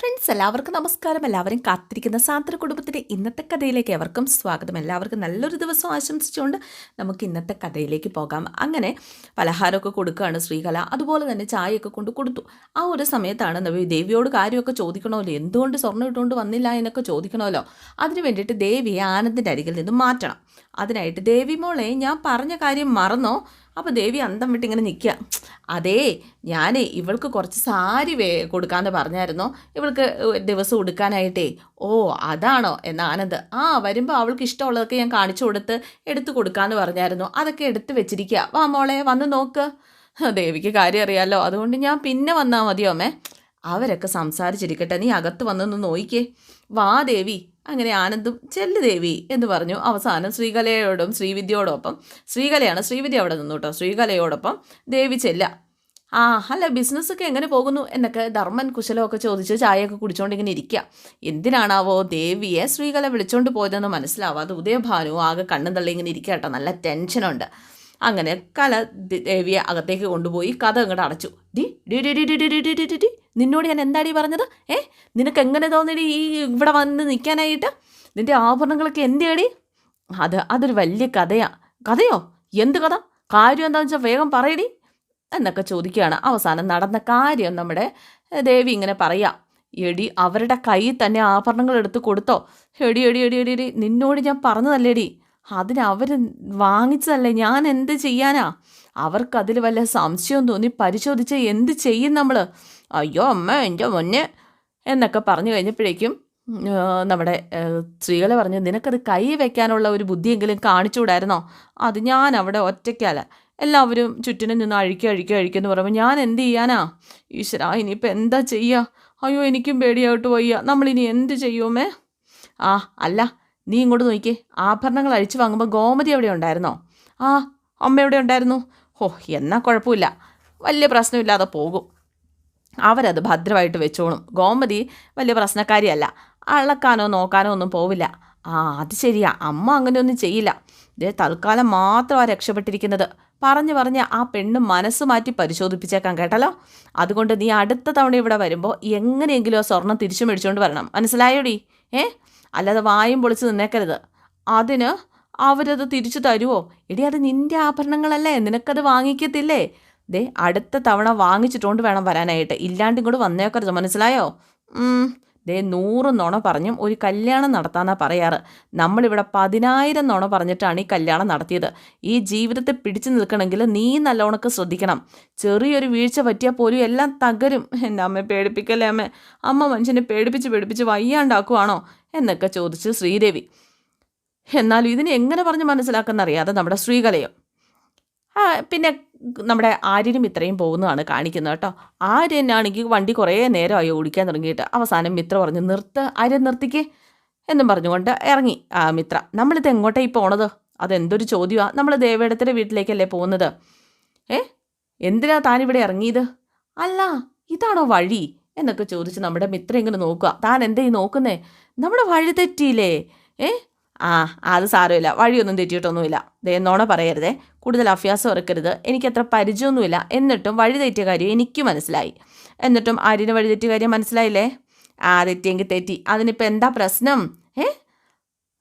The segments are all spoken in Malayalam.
ഫ്രണ്ട്സ് എല്ലാവർക്കും നമസ്കാരം. എല്ലാവരും കാത്തിരിക്കുന്ന സാന്ദ്ര കുടുംബത്തിന്റെ ഇന്നത്തെ കഥയിലേക്ക് എവർക്കും സ്വാഗതം. എല്ലാവർക്കും നല്ലൊരു ദിവസം ആശംസിച്ചുകൊണ്ട് നമുക്ക് ഇന്നത്തെ കഥയിലേക്ക് പോകാം. അങ്ങനെ പലഹാരമൊക്കെ കൊടുക്കുകയാണ് ശ്രീകല. അതുപോലെ തന്നെ ചായയൊക്കെ കൊണ്ട് കൊടുത്തു. ആ ഒരു സമയത്താണ് നവി ദേവിയോട് കാര്യമൊക്കെ ചോദിക്കണമല്ലോ. എന്തുകൊണ്ട് സ്വർണം ഇട്ടുകൊണ്ട് വന്നില്ല എന്നൊക്കെ ചോദിക്കണമല്ലോ. അതിന് വേണ്ടിയിട്ട് ദേവിയെ ആനന്ദിന്റെ അരികിൽ നിന്ന് മാറ്റണം. അതിനായിട്ട് ദേവി മോളെ ഞാൻ പറഞ്ഞ കാര്യം മറന്നോ? അപ്പോൾ ദേവി അന്തം വിട്ട് ഇങ്ങനെ നിൽക്കുക അതേ ഞാൻ ഇവൾക്ക് കുറച്ച് സാരി വേ കൊടുക്കാമെന്ന് പറഞ്ഞായിരുന്നോ. ഇവൾക്ക് ദിവസം ഉടുക്കാനായിട്ടേ. ഓ അതാണോ? എന്ന ആനന്ദ് ആ വരുമ്പോൾ അവൾക്ക് ഇഷ്ടമുള്ളതൊക്കെ ഞാൻ കാണിച്ചു കൊടുത്ത് എടുത്തു കൊടുക്കാമെന്ന് പറഞ്ഞായിരുന്നു. അതൊക്കെ എടുത്ത് വെച്ചിരിക്കുക വാ മോളെ വന്ന് നോക്ക്. ദേവിക്ക് കാര്യം അറിയാമല്ലോ അതുകൊണ്ട് ഞാൻ പിന്നെ വന്നാൽ മതിയോ അവരൊക്കെ സംസാരിച്ചിരിക്കട്ടെ. നീ അകത്ത് വന്നൊന്ന് നോയിക്കേ. വാ ദേവി. അങ്ങനെ ആനന്ദും ചെല്ലു ദേവി എന്ന് പറഞ്ഞു അവസാനം ശ്രീകലയോടും ശ്രീവിദ്യയോടൊപ്പം ശ്രീകലയാണ് ശ്രീവിദ്യ അവിടെ നിന്നു കേട്ടോ ശ്രീകലയോടൊപ്പം ദേവി ചെല്ല ആ അല്ല ബിസിനസ്സൊക്കെ എങ്ങനെ പോകുന്നു എന്നൊക്കെ ധർമ്മൻ കുശലമൊക്കെ ചോദിച്ച് ചായയൊക്കെ കുടിച്ചുകൊണ്ട് ഇങ്ങനെ ഇരിക്കുക എന്തിനാണാവോ ദേവിയെ ശ്രീകല വിളിച്ചുകൊണ്ട് പോയതെന്ന് മനസ്സിലാവാതെ ഉദയഭാനു ആകെ കണ്ണും തള്ളി ഇങ്ങനെ ഇരിക്കുക കേട്ടോ നല്ല ടെൻഷനുണ്ട് അങ്ങനെ കല ദേവിയെ അകത്തേക്ക് കൊണ്ടുപോയി കഥ അങ്ങോട്ട് അടച്ചു ഡി ഡി ഡി ഡി ഡി ഡി ഡി ഡി നിന്നോട് ഞാൻ എന്താടി പറഞ്ഞത്? ഏ? നിനക്ക് എങ്ങനെ തോന്നിടി ഈ ഇവിടെ വന്ന് നിൽക്കാനായിട്ട് നിന്റെ ആഭരണങ്ങളൊക്കെ എന്തിയാടി അത് അതൊരു വലിയ കഥയാ. കഥയോ? എന്ത് കഥ? കാര്യം എന്താണെന്ന് വെച്ചാൽ വേഗം പറയടി. എന്നൊക്കെ ചോദിക്കുകയാണ്. അവസാനം നടന്ന കാര്യം നമ്മുടെ ദേവി ഇങ്ങനെ പറയാം. എടി അവരുടെ കയ്യിൽ തന്നെ ആഭരണങ്ങൾ എടുത്ത് കൊടുത്തോ. എടി എടി എടി എടി എടി നിന്നോട് ഞാൻ പറഞ്ഞതല്ലേടി? അതിന് അവർ വാങ്ങിച്ചതല്ലേ? ഞാൻ എന്ത് ചെയ്യാനാ? അവർക്കതിൽ വല്ല സംശയവും തോന്നി പരിശോധിച്ച് എന്ത് ചെയ്യും നമ്മൾ അയ്യോ അമ്മ എന്റെ മുന്നേ എന്നൊക്കെ പറഞ്ഞു കഴിഞ്ഞപ്പോഴേക്കും നമ്മുടെ സ്ത്രീകളെ പറഞ്ഞു നിനക്കത് കൈ വയ്ക്കാനുള്ള ഒരു ബുദ്ധിയെങ്കിലും കാണിച്ചുകൂടായിരുന്നോ? അത് ഞാൻ അവിടെ ഒറ്റയ്ക്കല്ല. എല്ലാവരും ചുറ്റിനും നിന്ന് അഴിക്കുക അഴിക്കുക അഴിക്കുക പറയുമ്പോൾ ഞാൻ എന്ത് ചെയ്യാനാ? ഈശ്വര ഇനിയിപ്പോൾ എന്താ ചെയ്യുക അയ്യോ എനിക്കും പേടിയായിട്ട് പോയ നമ്മളിനി എന്ത് ചെയ്യുമേ? ആ അല്ല നീ ഇങ്ങോട്ട് നോക്കി ആഭരണങ്ങൾ അഴിച്ചു വാങ്ങുമ്പോൾ ഗോമതി എവിടെ ഉണ്ടായിരുന്നോ? ആ അമ്മ എവിടെ ഉണ്ടായിരുന്നു? ഹോ എന്നാൽ കുഴപ്പമില്ല. വലിയ പ്രശ്നമില്ലാതെ പോകും. അവരത് ഭദ്രമായിട്ട് വെച്ചോളും. ഗോമതി വലിയ പ്രശ്നക്കാരിയല്ല. അളക്കാനോ നോക്കാനോ ഒന്നും പോവില്ല. ആ അത് ശരിയാ. അമ്മ അങ്ങനെയൊന്നും ചെയ്യില്ല. ഇതേ തൽക്കാലം മാത്രമാണ് രക്ഷപ്പെട്ടിരിക്കുന്നത്. പറഞ്ഞു പറഞ്ഞ് ആ പെണ്ണ് മനസ്സ് മാറ്റി പരിശോധിപ്പിച്ചേക്കാം കേട്ടല്ലോ? അതുകൊണ്ട് നീ അടുത്ത തവണ ഇവിടെ വരുമ്പോൾ എങ്ങനെയെങ്കിലും ആ സ്വർണം തിരിച്ചു മേടിച്ചുകൊണ്ട് വരണം. മനസ്സിലായോടി? ഏ? അല്ലാതെ വായും പൊളിച്ച് നിന്നേക്കരുത്. അതിന് അവരത് തിരിച്ചു തരുമോ എടി അത് നിന്റെ ആഭരണങ്ങളല്ലേ? നിനക്കത് വാങ്ങിക്കത്തില്ലേ? ദേ അടുത്ത തവണ വാങ്ങിച്ചിട്ടുകൊണ്ട് വേണം വരാനായിട്ട്. ഇല്ലാണ്ട് ഇങ്ങോട്ട് വന്നേക്കരുത്. മനസ്സിലായോ? ദേ നൂറ് നുണ പറഞ്ഞും ഒരു കല്യാണം നടത്താന്നാ പറയാറ്. നമ്മളിവിടെ പതിനായിരം നുണ പറഞ്ഞിട്ടാണ് ഈ കല്യാണം നടത്തിയത്. ഈ ജീവിതത്തെ പിടിച്ചു നിൽക്കണമെങ്കിൽ നീ നല്ലോണക്ക് ശ്രദ്ധിക്കണം. ചെറിയൊരു വീഴ്ച പറ്റിയാൽ പോലും എല്ലാം തകരും. എന്റെ അമ്മയെ പേടിപ്പിക്കല്ലേ അമ്മ? അമ്മ മനുഷ്യനെ പേടിപ്പിച്ച് പേടിപ്പിച്ച് വയ്യാണ്ടാക്കുവാണോ? എന്നൊക്കെ ചോദിച്ച് ശ്രീദേവി. എന്നാലും ഇതിനെ എങ്ങനെ പറഞ്ഞ് മനസ്സിലാക്കുന്നറിയാതെ നമ്മുടെ ശ്രീകലയോ. പിന്നെ നമ്മുടെ ആര്യനും ഇത്രയും പോകുന്നതാണ് കാണിക്കുന്നത് കേട്ടോ. ആര്യനാണെങ്കിൽ വണ്ടി കുറേ നേരമായി ഓടിക്കാൻ തുടങ്ങിയിട്ട് അവസാനം മിത്ര പറഞ്ഞു നിർത്ത് ആര്യൻ നിർത്തിക്കേ എന്നും പറഞ്ഞുകൊണ്ട് ഇറങ്ങി. ആ മിത്ര നമ്മളിത് എങ്ങോട്ടേ പോണത്? അതെന്തൊരു ചോദ്യമാണ് നമ്മൾ ദേവേടത്തിന്റെ വീട്ടിലേക്കല്ലേ പോകുന്നത്? ഏ? എന്തിനാ താനിവിടെ ഇറങ്ങിയത്? അല്ല ഇതാണോ വഴി? എന്നൊക്കെ ചോദിച്ച് നമ്മുടെ മിത്ര ഇങ്ങനെ നോക്കുക. താൻ എന്തേ നോക്കുന്നേ? നമ്മുടെ വഴി തെറ്റിയില്ലേ? ഏ? ആ അത് സാരമില്ല. വഴിയൊന്നും തെറ്റിയിട്ടൊന്നുമില്ല. ദേ നോണ പറയരുതേ. കൂടുതൽ അഭ്യാസം ഇറക്കരുത് അത്ര പരിചയമൊന്നുമില്ല. എന്നിട്ടും വഴി തെറ്റിയ കാര്യം എനിക്ക് മനസ്സിലായി. എന്നിട്ടും ആര്യന് വഴി തെറ്റിയ കാര്യം മനസ്സിലായില്ലേ? ആ തെറ്റിയെങ്കിൽ തെറ്റി. അതിനിപ്പോൾ എന്താ പ്രശ്നം? ഏ?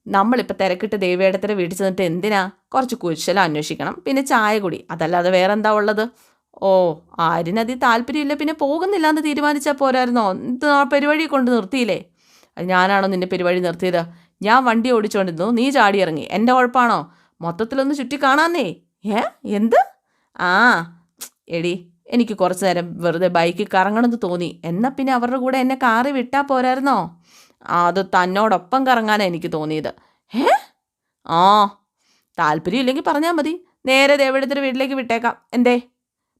നമ്മളിപ്പോൾ തിരക്കിട്ട് ദേവേടത്തിന്റെ വീട്ടിൽ ചെന്നിട്ട് എന്തിനാ? കുറച്ച് കുശലം അന്വേഷിക്കണം. പിന്നെ ചായ കൂടി. അതല്ലാതെ വേറെ എന്താ ഉള്ളത്? ഓ ആര്യനതി താല്പര്യമില്ല. പിന്നെ പോകുന്നില്ല എന്ന് തീരുമാനിച്ചാൽ പോരായിരുന്നോ പരിപാടി കൊണ്ട് നിർത്തിയില്ലേ? ഞാനാണോ നിന്റെ പരിപാടി നിർത്തിയത്? ഞാൻ വണ്ടി ഓടിച്ചുകൊണ്ടിരുന്നു നീ ചാടി ഇറങ്ങി. എന്റെ കുഴപ്പമാണോ മൊത്തത്തിലൊന്ന് ചുറ്റി കാണാന്നേ. ഏ? എന്ത്? ആ. എടി എനിക്ക് കുറച്ച് നേരം വെറുതെ ബൈക്കിൽ കറങ്ങണമെന്ന് തോന്നി. എന്നാൽ പിന്നെ അവരുടെ കൂടെ എന്നെ കാറി വിട്ടാൽ പോരായിരുന്നോ? അത് തന്നോടൊപ്പം കറങ്ങാനാണ് എനിക്ക് തോന്നിയത്. ഏ? ആ. താല്പര്യം ഇല്ലെങ്കിൽ പറഞ്ഞാൽ മതി. നേരെ ദേവടത്തിന്റെ വീട്ടിലേക്ക് വിട്ടേക്കാം. എന്തേ?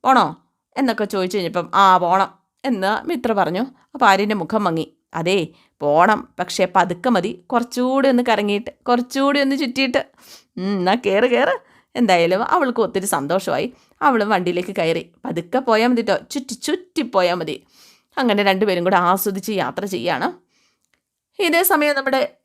പോണോ? എന്നൊക്കെ ചോദിച്ചു കഴിഞ്ഞപ്പം ആ പോണം എന്ന് മിത്ര പറഞ്ഞു. അപ്പോൾ ആര്യന്റെ മുഖം മങ്ങി. അതേ പോണം. പക്ഷേ പതുക്കെ മതി. കുറച്ചുകൂടി ഒന്ന് കറങ്ങിയിട്ട് കുറച്ചുകൂടി ഒന്ന് ചുറ്റിയിട്ട്. എന്നാൽ കയറ് കയറ് എന്തായാലും അവൾക്ക് ഒത്തിരി സന്തോഷമായി. അവളും വണ്ടിയിലേക്ക് കയറി. പതുക്കെ പോയാൽ മതി കേട്ടോ ചുറ്റി ചുറ്റി പോയാൽ മതി. അങ്ങനെ രണ്ടുപേരും കൂടെ ആസ്വദിച്ച് യാത്ര ചെയ്യാണ്. ഇതേ സമയം നമ്മുടെ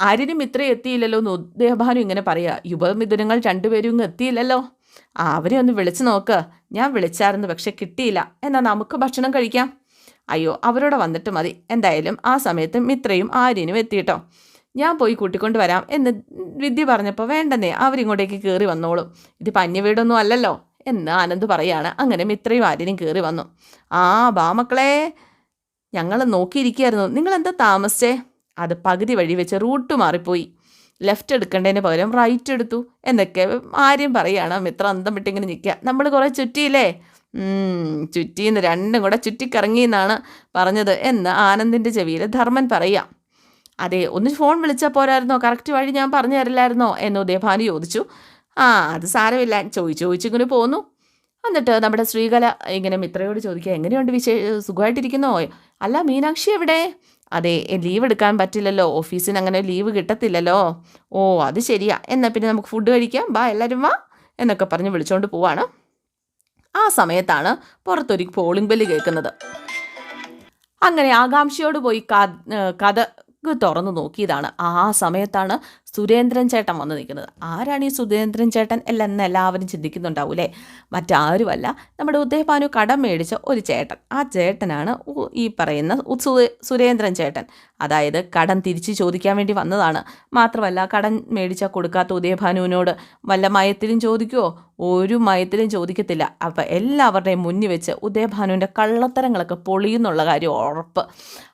ആര്യനും ഇത്ര എത്തിയില്ലല്ലോ എന്ന് ഉദയഭാനു ഇങ്ങനെ പറയുക യുവമിഥുനങ്ങൾ രണ്ടുപേരും ഇങ്ങ് എത്തിയില്ലല്ലോ. അവരെ ഒന്ന് വിളിച്ചു നോക്ക്. ഞാൻ വിളിച്ചായിരുന്നു പക്ഷെ കിട്ടിയില്ല. എന്നാൽ നമുക്ക് ഭക്ഷണം കഴിക്കാം. അയ്യോ അവരോട് വന്നിട്ട് മതി. എന്തായാലും ആ സമയത്ത് മിത്രയും ആര്യനും എത്തിയിട്ടോ. ഞാൻ പോയി കൂട്ടിക്കൊണ്ട് വരാം എന്ന് വിദ്യ പറഞ്ഞപ്പോൾ വേണ്ടെന്നേ അവരിങ്ങോട്ടേക്ക് കയറി വന്നോളൂ. ഇത് പഞ്ഞ വീടൊന്നും അല്ലല്ലോ എന്ന് ആനന്ദ് പറയാണ്. അങ്ങനെ മിത്രയും ആര്യനും കയറി വന്നു. ആ ബാ മക്കളെ. ഞങ്ങൾ നോക്കിയിരിക്കുകയായിരുന്നു. നിങ്ങൾ എന്താ താമസിച്ചേ? അത് പകുതി വഴി വെച്ച് റൂട്ട് മാറിപ്പോയി. ലെഫ്റ്റ് എടുക്കേണ്ടതിന് പകരം റൈറ്റ് എടുത്തു എന്നൊക്കെ ആര്യം പറയുകയാണ് മിത്രം അന്തം വിട്ടിങ്ങനെ നിൽക്കുക. നമ്മൾ കുറേ ചുറ്റിയില്ലേ? ചുറ്റിന്ന് രണ്ടും കൂടെ ചുറ്റിക്കറങ്ങി എന്നാണ് പറഞ്ഞത് എന്ന് ആനന്ദിന്റെ ചെവിയിൽ ധർമ്മൻ പറയാം അതെ ഒന്ന് ഫോൺ വിളിച്ചാൽ പോരായിരുന്നോ? കറക്റ്റ് വഴി ഞാൻ പറഞ്ഞു തരില്ലായിരുന്നോ? എന്ന് ഉദയഭാനു ചോദിച്ചു. ആ അത് സാരമില്ല. ചോദിച്ചു ചോദിച്ചിങ്ങനെ പോന്നു. എന്നിട്ട് നമ്മുടെ ശ്രീകല ഇങ്ങനെ മിത്രയോട് ചോദിക്കുക എങ്ങനെയുണ്ട് വിശേഷ സുഖമായിട്ടിരിക്കുന്നോ? അല്ല മീനാക്ഷി എവിടെ? അതെ ലീവ് എടുക്കാൻ പറ്റില്ലല്ലോ. ഓഫീസിന് അങ്ങനെ ലീവ് കിട്ടത്തില്ലല്ലോ. ഓ അത് ശരിയാ. എന്നാൽ പിന്നെ നമുക്ക് ഫുഡ് കഴിക്കാം. ബാ എല്ലാവരും വാ എന്നൊക്കെ പറഞ്ഞ് വിളിച്ചുകൊണ്ട് പോവാണ്. ആ സമയത്താണ് പുറത്തൊരു പോളിംഗ് ബെല്ല് കേൾക്കുന്നത്. അങ്ങനെ ആകാംക്ഷയോട് പോയി കഥ തുറന്നു നോക്കിയതാണ്. ആ സമയത്താണ് സുരേന്ദ്രൻ ചേട്ടൻ വന്ന് നിൽക്കുന്നത്. ആരാണ് ഈ സുരേന്ദ്രൻ ചേട്ടൻ അല്ല എന്ന് എല്ലാവരും ചിന്തിക്കുന്നുണ്ടാവൂലേ മറ്റാരുമല്ല. നമ്മുടെ ഉദയഭാനു കടം മേടിച്ച ഒരു ചേട്ടൻ. ആ ചേട്ടനാണ് ഈ പറയുന്ന സുരേന്ദ്രൻ ചേട്ടൻ. അതായത് കടം തിരിച്ചു ചോദിക്കാൻ വേണ്ടി വന്നതാണ്. മാത്രമല്ല കടം മേടിച്ച കൊടുക്കാത്ത ഉദയഭാനുവിനോട് വല്ല മയത്തിലും ചോദിക്കുമോ ഒരു മയത്തിലും ചോദിക്കത്തില്ല. അപ്പം എല്ലാവരുടെയും മുന്നിൽ വെച്ച് ഉദയഭാനുവിന്റെ കള്ളത്തരങ്ങളൊക്കെ പൊളിയുന്നുള്ള കാര്യം ഉറപ്പ്.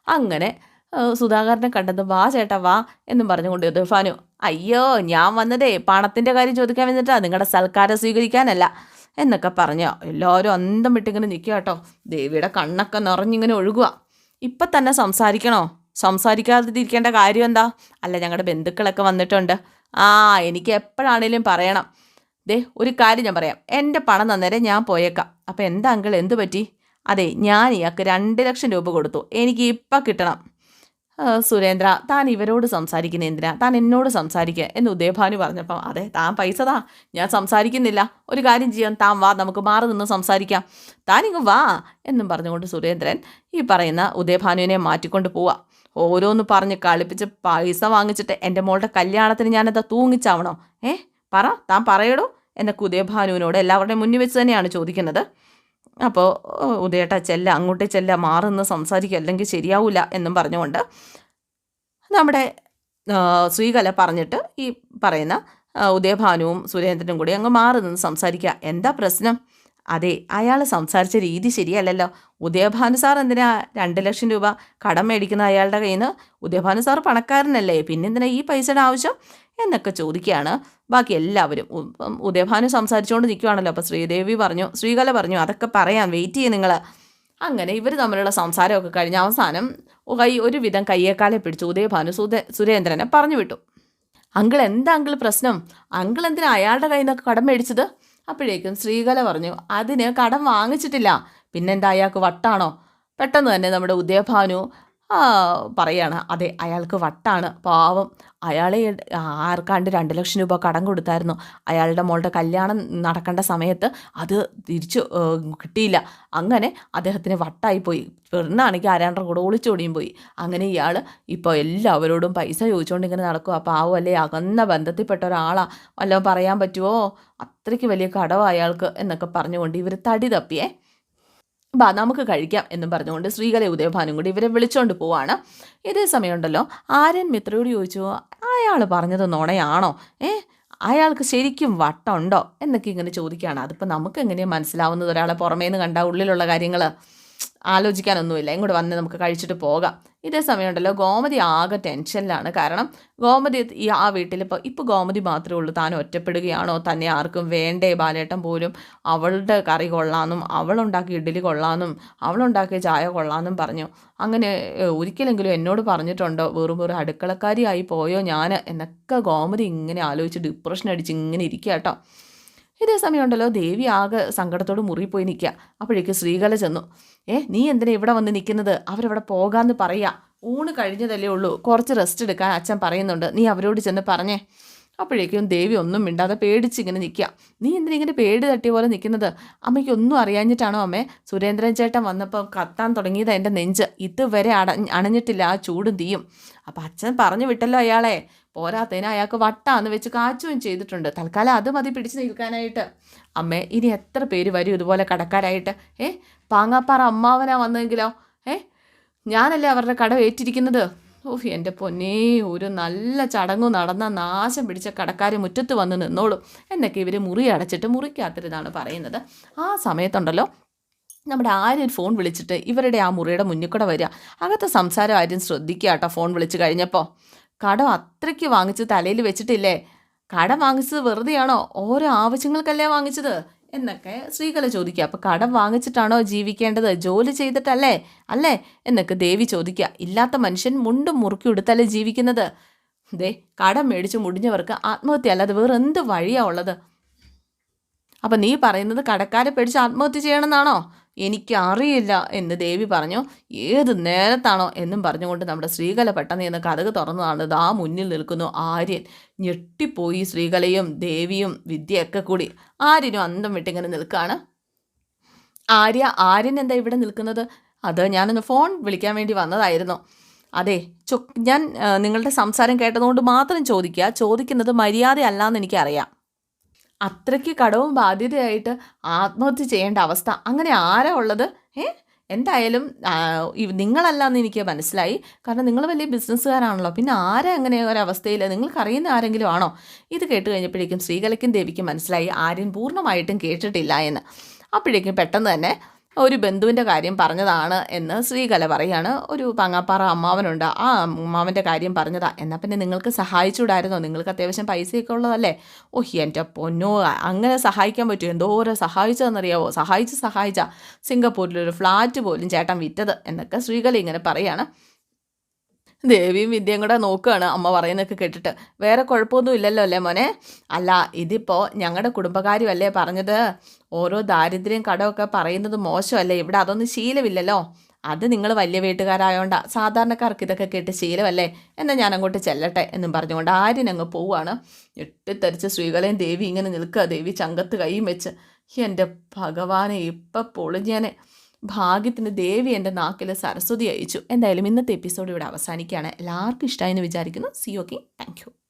അങ്ങനെ സുധാകരനെ കണ്ടത് വാ ചേട്ടാ വാ എന്നും പറഞ്ഞുകൊണ്ട് ഇർഫാനു അയ്യോ ഞാൻ വന്നതേ പണത്തിന്റെ കാര്യം ചോദിക്കാൻ വന്നിട്ടാ നിങ്ങളുടെ സൽക്കാരം സ്വീകരിക്കാനല്ല എന്നൊക്കെ പറഞ്ഞോ എല്ലാവരും അന്തം വിട്ടിങ്ങനെ നിൽക്കുക കേട്ടോ. ദേവിയുടെ കണ്ണൊക്കെ നിറഞ്ഞിങ്ങനെ ഒഴുകുക ഇപ്പം തന്നെ സംസാരിക്കണോ? സംസാരിക്കാതിരിക്കേണ്ട കാര്യം എന്താ? അല്ല ഞങ്ങളുടെ ബന്ധുക്കളൊക്കെ വന്നിട്ടുണ്ട്. ആ എനിക്ക് എപ്പോഴാണേലും പറയണം. ദേ ഒരു കാര്യം ഞാൻ പറയാം. എന്റെ പണം തന്നേരം ഞാൻ പോയേക്കാം. അപ്പം എന്താ അങ്കിൾ എന്തു പറ്റി? അതെ ഞാൻ ഇയാൾക്ക് രണ്ട് ലക്ഷം രൂപ കൊടുത്തു. എനിക്ക് ഇപ്പം കിട്ടണം. സുരേന്ദ്ര താൻ ഇവരോട് സംസാരിക്കുന്ന എന്തിനാ? താൻ എന്നോട് സംസാരിക്കുക എന്ന് ഉദയഭാനു പറഞ്ഞപ്പം അതെ താൻ പൈസ താ ഞാൻ സംസാരിക്കുന്നില്ല. ഒരു കാര്യം ചെയ്യാം താൻ വാ നമുക്ക് മാറി നിന്ന് സംസാരിക്കാം. താനിങ്ങ് വാ എന്നും പറഞ്ഞുകൊണ്ട് സുരേന്ദ്രൻ ഈ പറയുന്ന ഉദയഭാനുവിനെ മാറ്റിക്കൊണ്ട് പോവാ. ഓരോന്ന് പറഞ്ഞ് കളിപ്പിച്ച് പൈസ വാങ്ങിച്ചിട്ട് എന്റെ മോളുടെ കല്യാണത്തിന് ഞാനെന്താ തൂങ്ങിച്ചാവണോ? ഏ പറ താൻ പറയടോ എന്നൊക്കെ ഉദയഭാനുവിനോട് എല്ലാവരുടെയും മുന്നിൽ വെച്ച് തന്നെയാണ് ചോദിക്കുന്നത്. അപ്പോൾ ഉദയേട്ട ചെല്ല അങ്ങോട്ട് ചെല്ല മാറുന്ന സംസാരിക്കുക അല്ലെങ്കിൽ ശരിയാവില്ല എന്നും പറഞ്ഞുകൊണ്ട് നമ്മുടെ ശ്രീകല പറഞ്ഞിട്ട് ഈ പറയുന്ന ഉദയഭാനുവും സുരേന്ദ്രനും കൂടി അങ്ങ് മാറി നിന്ന് സംസാരിക്കുക. എന്താ പ്രശ്നം? അതെ അയാൾ സംസാരിച്ച രീതി ശരിയല്ലല്ലോ. ഉദയഭാനു സാർ എന്തിനാ രണ്ട് ലക്ഷം രൂപ കടം മേടിക്കുന്ന അയാളുടെ കയ്യിൽ നിന്ന് ഉദയഭാനു സാർ പണക്കാരനല്ലേ പിന്നെന്തിനാ ഈ പൈസയുടെ ആവശ്യം? എന്നൊക്കെ ചോദിക്കുകയാണ്. ബാക്കി എല്ലാവരും ഉദയഭാനു സംസാരിച്ചുകൊണ്ട് നിൽക്കുവാണല്ലോ അപ്പോൾ ശ്രീദേവി പറഞ്ഞു ശ്രീകല പറഞ്ഞു അതൊക്കെ പറയാം വെയിറ്റ് ചെയ്യും നിങ്ങൾ അങ്ങനെ ഇവർ തമ്മിലുള്ള സംസാരമൊക്കെ കഴിഞ്ഞ അവസാനം കൈ ഒരുവിധം കയ്യേക്കാലെ പിടിച്ചു ഉദയഭാനു സുധ സുരേന്ദ്രനെ പറഞ്ഞു വിട്ടു. അങ്കിൾ എന്താ അങ്കിൾ പ്രശ്നം? അങ്കിൾ എന്തിനാ അയാളുടെ കയ്യിൽ നിന്നൊക്കെ കടം മേടിച്ചത്? അപ്പോഴേക്കും ശ്രീകല പറഞ്ഞു അതിന് കടം വാങ്ങിച്ചിട്ടില്ല. പിന്നെന്താ അയാൾക്ക് വട്ടാണോ? പെട്ടെന്ന് തന്നെ നമ്മുടെ ഉദയഭാനു പറയാണ്. അതെ അയാൾക്ക് വട്ടാണ്. പാവം. അയാളെ ആർക്കാണ്ട് രണ്ട് ലക്ഷം രൂപ കടം കൊടുത്തായിരുന്നു. അയാളുടെ മോളുടെ കല്യാണം നടക്കേണ്ട സമയത്ത് അത് തിരിച്ചു കിട്ടിയില്ല. അങ്ങനെ അദ്ദേഹത്തിന് വട്ടായിപ്പോയി പെണ്ണാണെങ്കിൽ ആരാണ്ടർ കൂടെ ഒളിച്ചോടിയും പോയി. അങ്ങനെ ഇയാൾ ഇപ്പോൾ എല്ലാവരോടും പൈസ ചോദിച്ചുകൊണ്ട് ഇങ്ങനെ നടക്കും അപ്പോൾ ആവും അല്ലേ അകന്ന ബന്ധത്തിൽപ്പെട്ട ഒരാളാണ് വല്ലതും പറയാൻ പറ്റുമോ അത്രയ്ക്ക് വലിയ കടവ് അയാൾക്ക് എന്നൊക്കെ പറഞ്ഞുകൊണ്ട് ഇവർ തടി തപ്പിയേ. ബാ നമുക്ക് കഴിക്കാം എന്നും പറഞ്ഞുകൊണ്ട് ശ്രീകല ഉദയഭാനും കൂടി ഇവരെ വിളിച്ചോണ്ട് പോവാണ്. ഇതേ സമയമുണ്ടല്ലോ ആര്യൻ മിത്രയോട് ചോദിച്ചു അയാൾ പറഞ്ഞത് നുണയാണോ? ഏ അയാൾക്ക് ശരിക്കും വട്ടമുണ്ടോ എന്നൊക്കെ ഇങ്ങനെ ചോദിക്കുകയാണ്. അതിപ്പോൾ നമുക്ക് എങ്ങനെയാണ് മനസ്സിലാവുന്നത്? ഒരാളെ പുറമേന്ന് കണ്ട ഉള്ളിലുള്ള കാര്യങ്ങൾ ആലോചിക്കാനൊന്നുമില്ല. ഇങ്ങോട്ട് വന്ന് നമുക്ക് കഴിച്ചിട്ട് പോകാം. ഇതേ സമയമുണ്ടല്ലോ ഗോമതി ആകെ ടെൻഷനിലാണ്. കാരണം ഗോമതി ഈ ആ വീട്ടിലിപ്പോൾ ഇപ്പോൾ ഗോമതി മാത്രമേ ഉള്ളൂ. താൻ ഒറ്റപ്പെടുകയാണോ? തന്നെ ആർക്കും വേണ്ടേ? ബാലേട്ടൻ പോലും അവളുടെ കറി കൊള്ളാമെന്നും അവളുണ്ടാക്കിയ ഇഡ്ഡലി കൊള്ളാമെന്നും അവളുണ്ടാക്കിയ ചായ കൊള്ളാമെന്നും പറഞ്ഞു. അങ്ങനെ ഒരിക്കലെങ്കിലും എന്നോട് പറഞ്ഞിട്ടുണ്ടോ? വെറും വെറും അടുക്കളക്കാരിയായി പോയോ ഞാൻ എന്നൊക്കെ ഗോമതി ഇങ്ങനെ ആലോചിച്ച് ഡിപ്രഷൻ അടിച്ച് ഇങ്ങനെ ഇരിക്കുക കേട്ടോ. ഇതേ സമയമുണ്ടല്ലോ ദേവി ആകെ സങ്കടത്തോട് മുറിപ്പോയി നിൽക്കുക. അപ്പോഴേക്ക് ശ്രീകല ചെന്നു. ഏ നീ എന്തിനാ ഇവിടെ വന്ന് നിൽക്കുന്നത്? അവരവിടെ പോകാമെന്ന് പറയുക ഊണ് കഴിഞ്ഞതല്ലേ ഉള്ളൂ. കുറച്ച് റെസ്റ്റ് എടുക്കാൻ അച്ഛൻ പറയുന്നുണ്ട്. നീ അവരോട് ചെന്ന് പറഞ്ഞേ. അപ്പോഴേക്കും ദേവി ഒന്നും മിണ്ടാതെ പേടിച്ച് ഇങ്ങനെ നിൽക്കുക. നീ എന്തിനാ ഇങ്ങനെ പേടി തട്ടിയ പോലെ നിൽക്കുന്നത്? അമ്മയ്ക്ക് ഒന്നും അറിയാഞ്ഞിട്ടാണോ അമ്മേ? സുരേന്ദ്രൻ ചേട്ടൻ വന്നപ്പോൾ കത്താൻ തുടങ്ങിയത് എന്റെ നെഞ്ച്. ഇതുവരെ അട അണഞ്ഞിട്ടില്ല. ആ ചൂടും തീയും. അപ്പം അച്ഛൻ പറഞ്ഞു വിട്ടല്ലോ അയാളെ. പോരാത്തതിന് അയാൾക്ക് വട്ടാന്ന് വെച്ച് കാച്ചുകയും ചെയ്തിട്ടുണ്ട്. തൽക്കാലം അത് മതി പിടിച്ചു നിൽക്കാനായിട്ട്. അമ്മേ ഇനി എത്ര പേര് വരും ഇതുപോലെ കടക്കാരായിട്ട്? ഏ? പാങ്ങാപ്പാറ അമ്മാവനാ വന്നെങ്കിലോ? ഏ? ഞാനല്ലേ അവരുടെ കട ഏറ്റിരിക്കുന്നത്? ഓഹ് എന്റെ പൊന്നേ ഒരു നല്ല ചടങ്ങ് നടന്ന നാശം പിടിച്ച കടക്കാർ മുറ്റത്ത് വന്ന് നിന്നോളും. എന്നൊക്കെ ഇവർ മുറി അടച്ചിട്ട് മുറിക്കാത്തരുതാണ് പറയുന്നത്. ആ സമയത്തുണ്ടല്ലോ നമ്മുടെ ആര്യൻ ഫോൺ വിളിച്ചിട്ട് ഇവരുടെ ആ മുറിയുടെ മുന്നിൽ കൂടെ വരിക. അകത്തെ സംസാരം ആരും ശ്രദ്ധിക്കുക കേട്ടോ ഫോൺ വിളിച്ച് കഴിഞ്ഞപ്പോൾ കടം അത്രയ്ക്ക് വാങ്ങിച്ച് തലയിൽ വെച്ചിട്ടില്ലേ? കടം വാങ്ങിച്ചത് വെറുതെയാണോ? ഓരോ ആവശ്യങ്ങൾക്കല്ലേ വാങ്ങിച്ചത്? എന്നൊക്കെ സ്ത്രീകൾ ചോദിക്കുക. അപ്പോൾ കടം വാങ്ങിച്ചിട്ടാണോ ജീവിക്കേണ്ടത്? ജോലി ചെയ്തിട്ടല്ലേ? അല്ലേ? എന്നൊക്കെ ദേവി ചോദിക്കുക. ഇല്ലാത്ത മനുഷ്യൻ മുണ്ടും മുറുക്കി ഉടുത്തല്ലേ ജീവിക്കുന്നത്? ദേ കടം മേടിച്ച് മുടിഞ്ഞവർക്ക് ആത്മഹത്യ അല്ലാതെ വേറെ എന്ത് വഴിയാ ഉള്ളത്? അപ്പം നീ പറയുന്നത് കടക്കാരെ പേടിച്ച് ആത്മഹത്യ ചെയ്യണമെന്നാണോ? എനിക്ക് അറിയില്ല എന്ന് ദേവി പറഞ്ഞു. ഏത് നേരത്താണോ എന്നും പറഞ്ഞുകൊണ്ട് നമ്മുടെ ശ്രീകല പെട്ടെന്ന് എന്ന് കഥക് തുറന്നതാണ് ആ മുന്നിൽ നിൽക്കുന്നു ആര്യൻ. ഞെട്ടിപ്പോയി ശ്രീകലയും ദേവിയും വിദ്യയൊക്കെ കൂടി. ആര്യനും അന്തം വിട്ടിങ്ങനെ നിൽക്കുകയാണ് ആര്യ ആര്യൻ എന്താ ഇവിടെ നിൽക്കുന്നത്? അത് ഞാനൊന്ന് ഫോൺ വിളിക്കാൻ വേണ്ടി വന്നതായിരുന്നു. അതെ ചൊ ഞാൻ നിങ്ങളുടെ സംസാരം കേട്ടതുകൊണ്ട് മാത്രം ചോദിക്കുക. ചോദിക്കുന്നത് മര്യാദ അല്ലാന്ന് എനിക്കറിയാം. അത്രയ്ക്ക് കടവും ബാധ്യതയായിട്ട് ആത്മഹത്യ ചെയ്യേണ്ട അവസ്ഥ. അങ്ങനെ ആരാ ഉള്ളത്? ഏ? എന്തായാലും നിങ്ങളല്ലാന്ന് എനിക്ക് മനസ്സിലായി. കാരണം നിങ്ങൾ വലിയ ബിസിനസ്സുകാരാണല്ലോ. പിന്നെ ആരാ അങ്ങനെ ഒരവസ്ഥയിൽ നിങ്ങൾക്കറിയുന്ന ആരെങ്കിലും ആണോ? ഇത് കേട്ട് കഴിഞ്ഞപ്പോഴേക്കും ശ്രീകലയ്ക്കും ദേവിക്കും മനസ്സിലായി. ആര്യൻ പൂർണമായിട്ടും കേട്ടിട്ടില്ല എന്ന്. അപ്പോഴേക്കും പെട്ടെന്ന് തന്നെ ഒരു ബന്ധുവിന്റെ കാര്യം പറഞ്ഞതാണ് എന്ന് ശ്രീകല പറയാണ്. ഒരു പങ്ങാപ്പാറ അമ്മാവനുണ്ട്. ആ അമ്മാവന്റെ കാര്യം പറഞ്ഞതാ. എന്നാൽ പിന്നെ നിങ്ങൾക്ക് സഹായിച്ചുകൂടായിരുന്നോ? നിങ്ങൾക്ക് അത്യാവശ്യം പൈസയൊക്കെ ഉള്ളതല്ലേ? ഓഹ് എന്റെ പൊന്നോ അങ്ങനെ സഹായിക്കാൻ പറ്റുമോ? എന്തോരം സഹായിച്ചതെന്നറിയാവോ? സഹായിച്ച് സഹായിച്ച സിംഗപ്പൂരിലൊരു ഫ്ലാറ്റ് പോലും ചേട്ടൻ വിറ്റത് എന്നൊക്കെ ശ്രീകല ഇങ്ങനെ പറയാണ്. ദേവിയും വിദ്യയും കൂടെ നോക്കുകയാണ് അമ്മ പറയുന്നൊക്കെ കേട്ടിട്ട്. വേറെ കുഴപ്പമൊന്നും ഇല്ലല്ലോ അല്ലേ മോനെ? അല്ല ഇതിപ്പോൾ ഞങ്ങളുടെ കുടുംബകാര്യമല്ലേ പറഞ്ഞത്? ഓരോ ദാരിദ്ര്യം കടമൊക്കെ പറയുന്നത് മോശമല്ലേ? ഇവിടെ അതൊന്നും ശീലമില്ലല്ലോ. അത് നിങ്ങൾ വലിയ വീട്ടുകാരായോണ്ടാ. സാധാരണക്കാർക്ക് ഇതൊക്കെ കേട്ട് ശീലമല്ലേ? എന്നാൽ ഞാൻ അങ്ങോട്ട് ചെല്ലട്ടെ എന്നും പറഞ്ഞുകൊണ്ട് ആര്യനങ്ങ് പോവുകയാണ് ഞെട്ടിത്തെറിച്ച് സ്ത്രീകളെയും ദേവി ഇങ്ങനെ നിൽക്കുക. ദേവി ചങ്കത്ത് കൈയും വെച്ച് എന്റെ ഭഗവാനെ ഇപ്പം പൊളിഞ്ഞേനെ. ഭാഗ്യത്തിന് ദേവി എന്റെ നാക്കിൽ സരസ്വതി അയച്ചു. എന്തായാലും ഇന്നത്തെ എപ്പിസോഡ് ഇവിടെ അവസാനിക്കുകയാണ്. എല്ലാവർക്കും ഇഷ്ടമായി എന്ന് വിചാരിക്കുന്നു. C okay thank